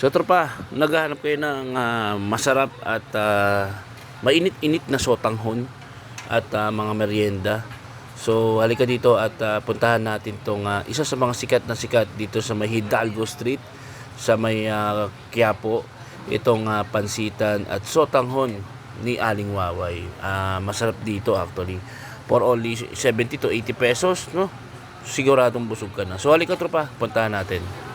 So tropa, naghahanap kayo ng ah, masarap at ah, mainit-init na sotanghon at ah, mga merienda. So halika dito at ah, puntahan natin tong ah, isa sa mga sikat na sikat dito sa may Hidalgo Street sa may ah, Quiapo. Itong ah, pansitan at sotanghon ni Aling Waway. Ah, masarap dito actually. For only 70 to 80 pesos, no? Siguradong busog ka na. So halika tropa, puntahan natin.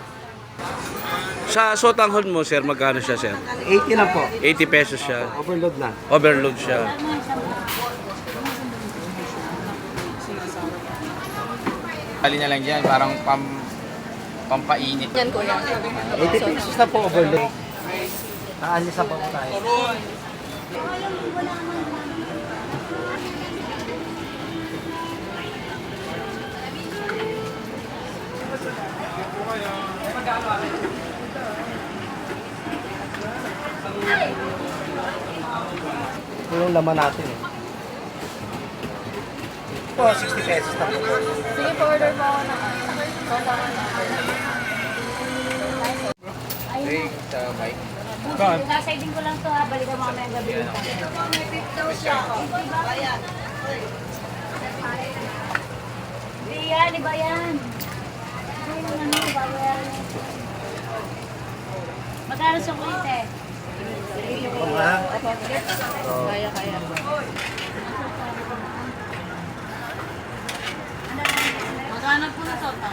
Sa sotanghon mo, sir, magkano siya, sir? 80 lang po. 80 pesos siya. Overload na. Overload siya. Bali na lang yan, parang pam, pampainit. Yan kuya. 80 pesos na po overload. Naalis sa po tayo. Ito yung laman natin eh. Po, 60 pesos na po. Sige, pa-order po ako ng Hey, sa bike. Sasaydin ko lang to ha, balikan mo ang gabi. Hindi yan, iba yan. Ay, yung ano, bago yan. Magkano sa kulite? Kaya, kaya. Magkano po na tota?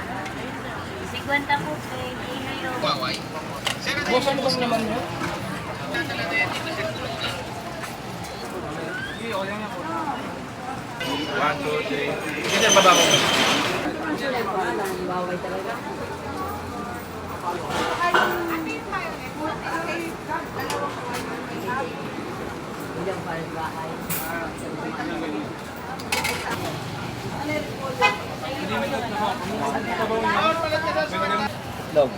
50 po. Waway. Busan bang naman mo? One, two, three. Na baba mo. Baway talaga. Ilang bahay. Log.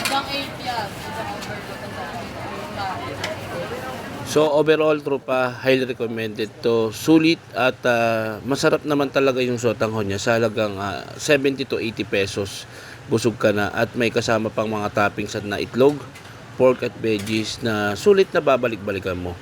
Ibang 8 yan. Ibang overload ang dami. Yung bahay. So overall tropa, highly recommended to. Sulit at ah, masarap naman talaga yung sotanghon niya sa halagang ah, 70 to 80 pesos. Busog ka na at may kasama pang mga toppings at na itlog, pork at veggies na sulit na babalik-balikan mo.